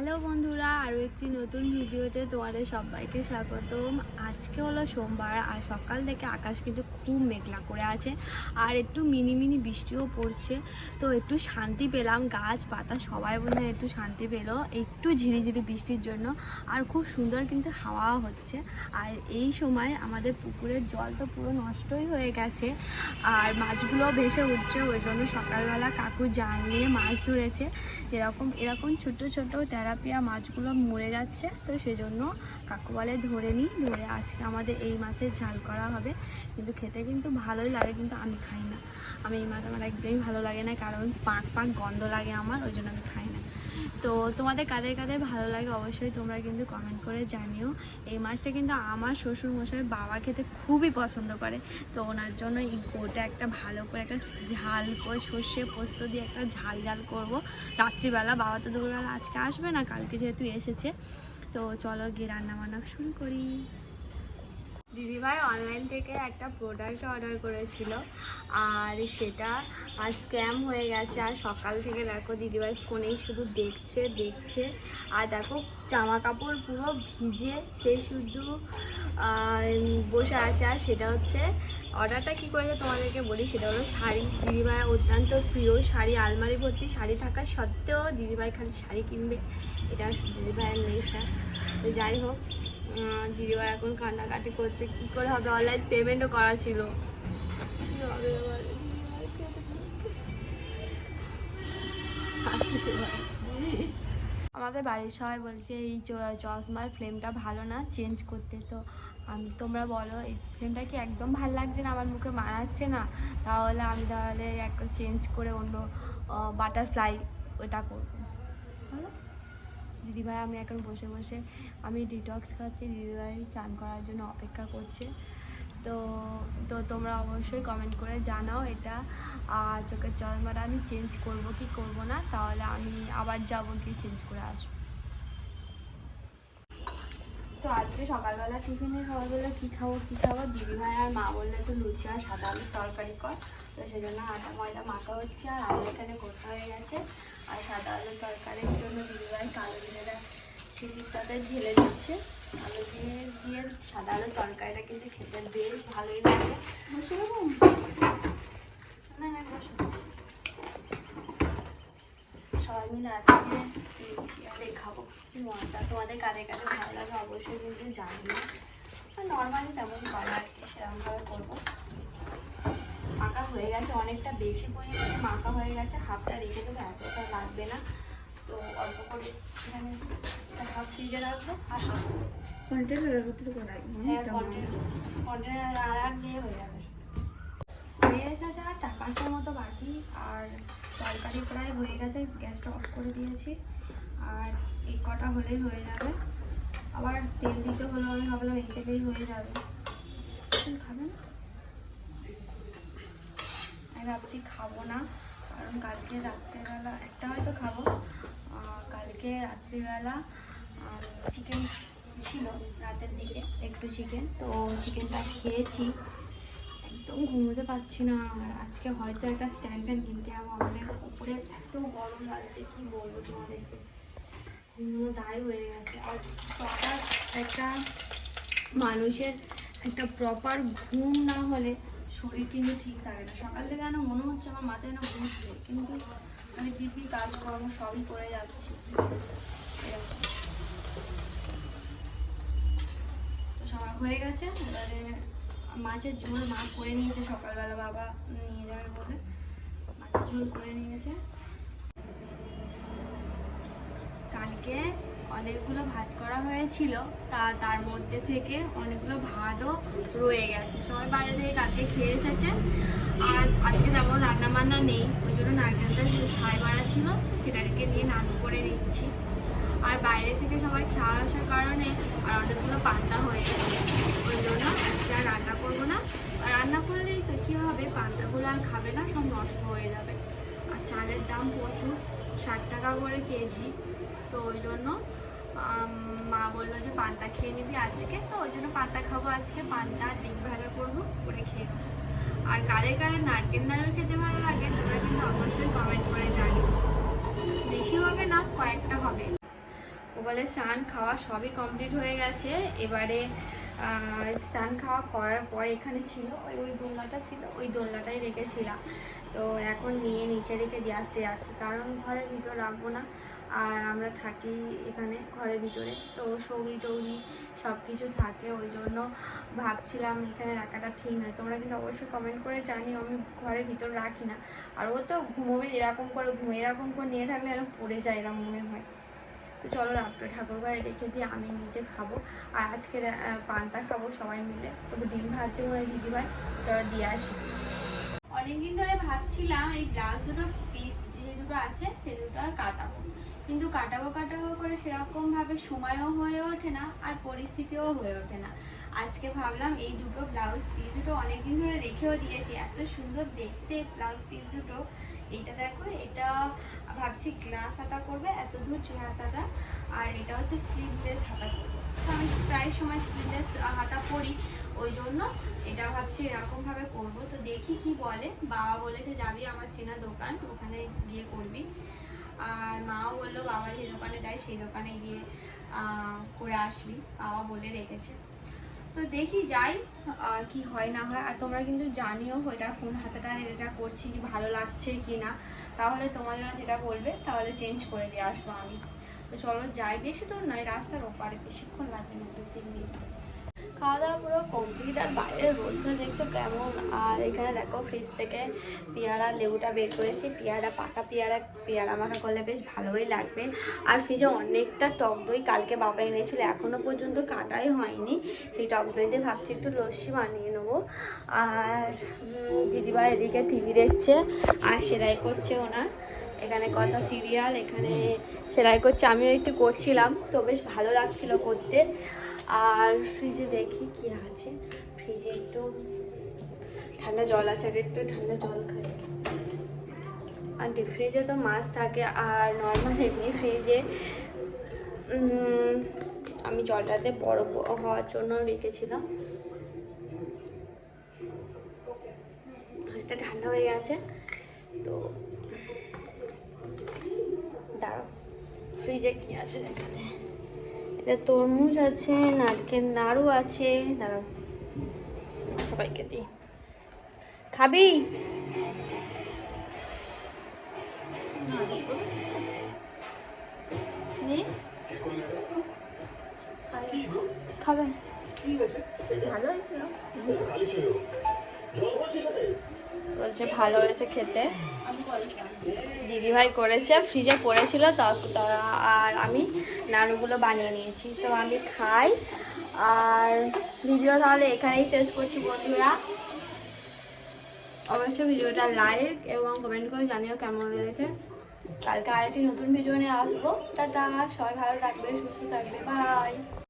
Hello বন্ধুরা আরও একটি নতুন ভিডিওতে তোমাদের সবাইকে স্বাগতম। আজকে হলো সোমবার আর সকাল থেকে আকাশ কিন্তু খুব মেঘলা করে আছে আর একটু মিনি মিনি বৃষ্টিও পড়ছে। তো একটু শান্তি পেলাম, গাছ পাতা সবাই বোধ একটু শান্তি পেল, একটু ঝিরিঝিরি বৃষ্টির জন্য। আর খুব সুন্দর কিন্তু হাওয়া হচ্ছে। আর এই সময় আমাদের পুকুরের জল তো পুরো নষ্টই হয়ে গেছে আর মাছগুলো ভেসে উঠছে, ওই জন্য সকালবেলা কাকু জাল নিয়ে মাছ ধরেছে। এরকম এরকম ছোট ছোট তেলাপিয়া মাছগুলো মরে যাচ্ছে, তো সেজন্য কাকু বলে ধরে নিই, ধরে আজকে আমাদের এই মাছের ঝাল করা হবে। কিন্তু খেতে কিন্তু ভালোই লাগে, কিন্তু আমি খাই না। আমি এই মাছ আমার একদমই ভালো লাগে না, কারণ পাঁক পাঁক গন্ধ লাগে আমার, ওই জন্য আমি খাই না। তো তোমাদের কাদের কাদের ভালো লাগে অবশ্যই তোমরা কিন্তু কমেন্ট করে জানিও। এই মাছটা কিন্তু আমার শ্বশুর মশাই বাবা খেতে খুবই পছন্দ করে। তো ওনার জন্য এই গোটা একটা ভালো করে একটা ঝাল করে সর্ষে পোস্ত দিয়ে একটা ঝাল ঝাল করব। রাত্রিবেলা, বাবা তো দুপুরবেলা আজকে আসবে না, কালকে যেহেতু এসেছে। তো চলো গিয়ে রান্না বান্না শুরু করি। দিদিভাই অনলাইন থেকে একটা প্রোডাক্ট অর্ডার করেছিল, আর সেটা স্ক্যাম হয়ে গেছে। আর সকাল থেকে দেখো দিদিভাই ফোনেই শুধু দেখছে দেখছে। আর দেখো জামা কাপড় পুরো ভিজে, সে শুধু বসে আছে। আর সেটা হচ্ছে অর্ডারটা কী করেছে তোমাদেরকে বলি? সেটা হলো শাড়ি। দিদিভাই অত্যন্ত প্রিয় শাড়ি, আলমারি ভর্তি শাড়ি থাকা সত্ত্বেও দিদিভাই খালি শাড়ি কিনবে। এটা দিদিভাইয়ের নেশা। তো যাই হোক আহ, এখন কান্নাকাটি করছে কি করে হবে? অনলাইন পেমেন্টও করা ছিল। আমাদের বাড়ির সবাই বলছে এই চশমার ফ্লেমটা ভালো না চেঞ্জ করতে। তো আমি তোমরা বলো এই ফ্লেমটা কি একদম ভালো লাগছে না? আমার মুখে মানাচ্ছে না? তাহলে আমি তাহলে একটা চেঞ্জ করে অন্য বাটারফ্লাই ওটা করব। দিদিভাই, আমি এখন বসে বসে আমি ডিটক্স খাচ্ছি, দিদিভাই চান করার জন্য অপেক্ষা করছে। তো তো তোমরা অবশ্যই কমেন্ট করে জানাও এটা। আর চোখের চশমাটা আমি চেঞ্জ করব কি করব না, তাহলে আমি আবার যাব কি চেঞ্জ করে আসব। তো আজকে সকালবেলা টিফিনে সকালবেলা কী খাব কী খাব? দিদিভাই আর মা বললে, একটু লুচি আর সাদা আলুর তরকারি কর। তো সেই জন্য আটা, ময়দা মাখা হচ্ছে আর আলু এখানে কোথা হয়ে গেছে। আর সাদা আলুর তরকারির জন্য দিদিভাই কালো জিরেটা শিশিরটাতে ঢেলে দিচ্ছে। আলু দিয়ে দিয়ে সাদা আলুর তরকারিটা কিন্তু খেতে বেশ ভালোই লাগে না না বসে আছি। সবাই মিলে আজকে আর খাব। মজা তোমাদের কাদের কাছে ভালো লাগে অবশ্যই কিন্তু জানিও নর্মালি যেমন করা আর কি সেরকমভাবে করব। মাখা হয়ে গেছে অনেকটা বেশি পরিমাণে মাখা হয়ে গেছে হাফটা রেখে দেবো এতটা লাগবে না। তো অল্প করে এখানে হাফ ফ্রিজে রাখব আর হাফ কন্টেনারের ভিতরে হ্যাঁ কন্টেনার। আর আর দিয়ে হয়ে যাবে। হয়ে এসেছে আর চার পাঁচটার মতো বাকি আর তরকারি প্রায় হয়ে গেছে, গ্যাসটা অফ করে দিয়েছি। আর এই কটা হলেই হয়ে যাবে। আবার তেল দিতে হলো আমি ভাবলাম এই তেলেই হয়ে যাবে। তুমি খাবে না? আমি ভাবছি খাব না, কারণ কালকে রাত্রেবেলা, একটা হয়তো খাব। কালকে রাত্রিবেলা চিকেন ছিল রাতের দিকে, একটু চিকেন তো চিকেনটা খেয়েছি। একদম ঘুমোতে পারছি না। আর আজকে হয়তো একটা স্ট্যান্ড ফ্যান কিনতে যাব। আমাদের উপরে এত গরম লাগছে, কি বলব তোমাদেরকে? ঘুমোনো দায় হয়ে গেছে। আর প্রপার একটা মানুষের একটা প্রপার ঘুম না হলে শরীর কিন্তু ঠিক থাকে না। সকাল থেকে যেন মনে হচ্ছে আমার মাথায় না ঘুম ছিল কিন্তু আমি দিব্যি কাজকর্ম সবই করে যাচ্ছি। সবার হয়ে গেছে। এবারে মাছের ঝোল মা করে নিয়েছে সকালবেলা, বাবা নিয়ে যাবে বলে। মাছের ঝোল করে নিয়েছে। কালকে অনেকগুলো ভাত করা হয়েছিল, তা তার মধ্যে থেকে অনেকগুলো ভাতও রয়ে গেছে। সবাই বাইরে থেকে কালকে খেয়ে এসেছে। আর আজকে যেমন রান্না বান্না নেই, ওই জন্য নারকেলটা ছাই মারা ছিল, সেটাকে নিয়ে নান করে নিচ্ছি। আর বাইরে থেকে সবাই খাওয়া আসার কারণে আর অনেকগুলো পান্তা হয়ে গেছে। ওই জন্য আজকে আর রান্না করব না। আর রান্না করলেই তো কী হবে? পান্তাগুলো আর খাবে না, সব নষ্ট হয়ে যাবে। আর চালের দাম প্রচুর, ষাট টাকা করে কেজি। তো ওই জন্য মা বলল যে পান্তা খেয়ে নিবি আজকে। তো ওই জন্য পান্তা খাব আজকে। পান্তা ডিম ভাজা করব, করে খেয়ে নেব। আর কাদের কাদের নারকেল নাড়ু খেতে ভালো লাগে, তোমরা কিন্তু অবশ্যই কমেন্ট করে জানিও। বেশি হবে না, কয়েকটা হবে। বলে স্নান খাওয়া সবই কমপ্লিট হয়ে গেছে। এবারে স্নান খাওয়া করার পর এখানে ছিল, ওই ওই দোলনাটা ছিল, ওই দোলনাটাই রেখেছিলাম। তো এখন নিয়ে নিচে রেখে দিয়ে আসতে যাচ্ছি। কারণ ঘরের ভিতর রাখব না। আর আমরা থাকি এখানে ঘরের ভিতরে। তো সৌরি টৌরি সব কিছু থাকে, ওই জন্য ভাবছিলাম এখানে রাখাটা ঠিক নয়। তোমরা কিন্তু অবশ্যই কমেন্ট করে জানিও, আমি ঘরের ভিতর রাখি না। আর ও তো ঘুমোবে, এরকম করে ঘুমো এরকম করে নিয়ে থাকলে এরকম পড়ে যায় এরকম মনে হয়। তো চলো রাত্রে ঠাকুর ঘরে রেখে দিয়ে আমি নিজে খাব। আর আজকে পান্তা খাব সবাই মিলে। তবে ডিম ভাজছে মনে হয় দিদিভাই, চলো দিয়ে আসি। অনেকদিন ধরে ভাবছিলাম এই ব্লাউজ দুটো পিস যে দুটো আছে, সে দুটো কাটাবো। কিন্তু কাটাবো কাটাবো করে সেরকম ভাবে সময়ও হয়ে ওঠে না আর পরিস্থিতিও হয়ে ওঠে না। আজকে ভাবলাম এই দুটো ব্লাউজ পিস দুটো অনেকদিন ধরে রেখেও দিয়েছি, এত সুন্দর দেখতে ব্লাউজ পিস দুটো। এইটা দেখো, এটা ভাবছি গ্লাস হাতা করবে এত দূর হাতাটা, আর এটা হচ্ছে স্লিভলেস হাতা করব। আমি প্রায় সময় স্লিভলেস হাতা পরি, ওই জন্য এটা ভাবছি এরকম ভাবে করব। তো দেখি কি বলে। বাবা বলেছে, যাবি আমার চেনা দোকান, ওখানে গিয়ে করবি। আর মাও বলল, বাবা যে দোকানে যায় সেই দোকানে গিয়ে করে আসবি। বাবা বলে রেখেছে। তো দেখি যাই, আর কি হয় না হয়। আর তোমরা কিন্তু জানিও এটা কোন হাতাটা এটা করছি, কি ভালো লাগছে কি না। তাহলে তোমাদের যেটা বলবে, তাহলে চেঞ্জ করে দিয়ে আসব আমি। তো চলো যাই, বেশি তো নয়, রাস্তার ওপারে, বেশিক্ষণ লাগবে না দু তিন মিনিট। খাওয়া দাওয়া পুরো কমপ্লিট আর বাইরের রোদটা দেখছ কেমন? আর এখানে দেখো ফ্রিজ থেকে পেয়ারা, লেবুটা বের করেছি। পেয়ারা, পাকা পেয়ারা পেয়ারা মাখা করলে বেশ ভালোই লাগবে। আর ফ্রিজে অনেকটা টক দই কালকে বাবা এনেছিল এখনও পর্যন্ত কাটাই হয়নি। সেই টক দই দিয়ে ভাবছি একটু লস্যি বানিয়ে নেব। আর দিদিভাই এদিকে টিভি দেখছে, আর সেলাই করছে ওনার। এখানে কথা সিরিয়াল এখানে সেলাই করছে, আমিও একটু করছিলাম, তো বেশ ভালো লাগছিল করতে। আর ফ্রিজে দেখি কি আছে। ফ্রিজে একটু ঠান্ডা জল আছে, আগে একটু ঠান্ডা জল খাই। আর ডিপ ফ্রিজে তো মাছ থাকে, আর নর্মাল এমনি ফ্রিজে আমি জলটাতে বরফ হওয়ার জন্য রেখেছিলাম। এটা ঠান্ডা হয়ে গেছে, তো দাঁড়াও ফ্রিজে কি আছে দেখাতে। তরমুজ আছে নারকেল নাড়ু আছে। দাঁড়াও সবাইকে দিই। খাবি? খাবে। বলছে ভালো হয়েছে খেতে। দিদিভাই করেছে ফ্রিজে পড়েছিল তা- তা- আর আমি নাড়ুগুলো বানিয়ে নিয়েছি। তো আমি খাই, আর ভিডিও তাহলে এখানেই শেষ করছি বন্ধুরা। অবশ্যই ভিডিওটা লাইক এবং কমেন্ট করে জানিও কেমন লেগেছে। কালকে আরেকটি নতুন ভিডিও নিয়ে আসব। টাটা, সবাই ভালো থাকবে, সুস্থ থাকবে বাই